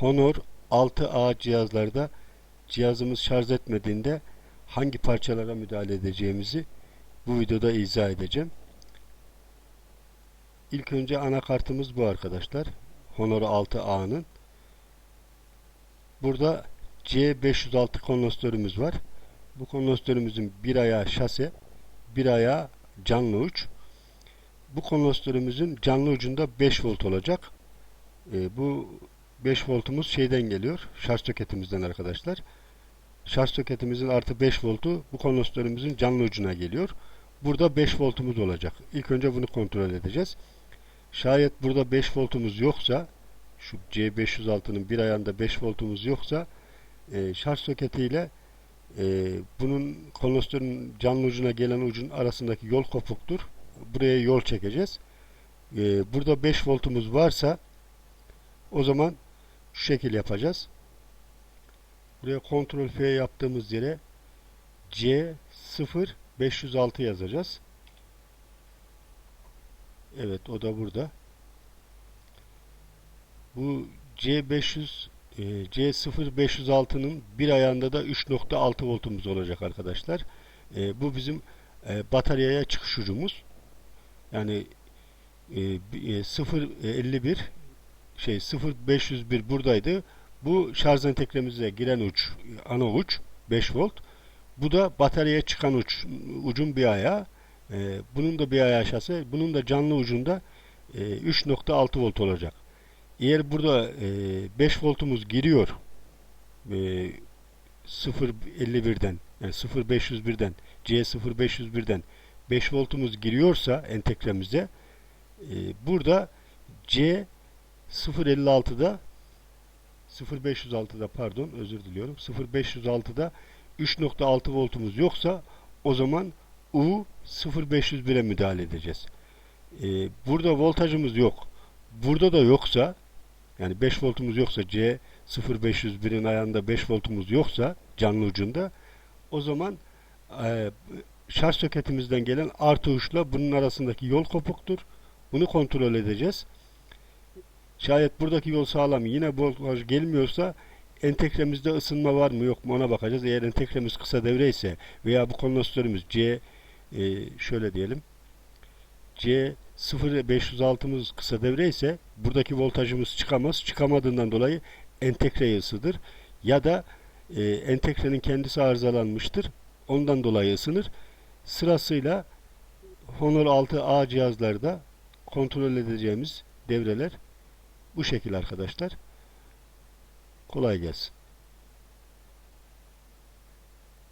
Honor 6A cihazlarda cihazımız şarj etmediğinde hangi parçalara müdahale edeceğimizi bu videoda izah edeceğim. İlk önce anakartımız bu arkadaşlar. Honor 6A'nın. Burada C506 kondansatörümüz var. Bu kondansatörümüzün bir ayağı şase, bir ayağı canlı uç. Bu kondansatörümüzün canlı ucunda 5 volt olacak. E, bu 5 voltumuz şeyden geliyor. Şarj soketimizden arkadaşlar. Şarj soketimizin artı 5 voltu bu kondansatörümüzün canlı ucuna geliyor. Burada 5 voltumuz olacak. İlk önce bunu kontrol edeceğiz. Şayet burada 5 voltumuz yoksa şu C506'nın bir ayağında 5 voltumuz yoksa e, şarj soketiyle e, bunun kondansatörün canlı ucuna gelen ucun arasındaki yol kopuktur. Buraya yol çekeceğiz. E, burada 5 voltumuz varsa o zaman şu şekil yapacağız. Buraya kontrol F yaptığımız yere C0 506 yazacağız. Evet o da burada. Bu C500 e, C0506'nın bir ayağında da 3.6 voltumuz olacak arkadaşlar. E, bu bizim e, bataryaya çıkış ucumuz. Yani e, 051 şey 0501 buradaydı. Bu şarj entegremize giren uç, ana uç 5 volt. Bu da bataryaya çıkan uç, ucun bir ayağı. E, bunun da bir ayağı şase. Bunun da canlı ucunda e, 3.6 volt olacak. Eğer burada e, 5 voltumuz giriyor e, 0.51'den yani 0.501'den C0.501'den 5 voltumuz giriyorsa entegremize e, burada C 0.56'da 0506'da pardon özür diliyorum 0506'da 3.6 voltumuz yoksa o zaman U 0501'e müdahale edeceğiz. Ee, burada voltajımız yok. Burada da yoksa yani 5 voltumuz yoksa C 0501'in ayağında 5 voltumuz yoksa canlı ucunda o zaman e, şarj soketimizden gelen artı uçla bunun arasındaki yol kopuktur. Bunu kontrol edeceğiz. Şayet buradaki yol sağlam yine voltaj gelmiyorsa entegremizde ısınma var mı yok mu ona bakacağız. Eğer entegremiz kısa devre ise veya bu kondansatörümüz C e, şöyle diyelim C 0506'mız kısa devre ise buradaki voltajımız çıkamaz. Çıkamadığından dolayı entegreyi ısıdır. Ya da e, entegrenin kendisi arızalanmıştır. Ondan dolayı ısınır. Sırasıyla Honor 6A cihazlarda kontrol edeceğimiz devreler bu şekil arkadaşlar. Kolay gelsin.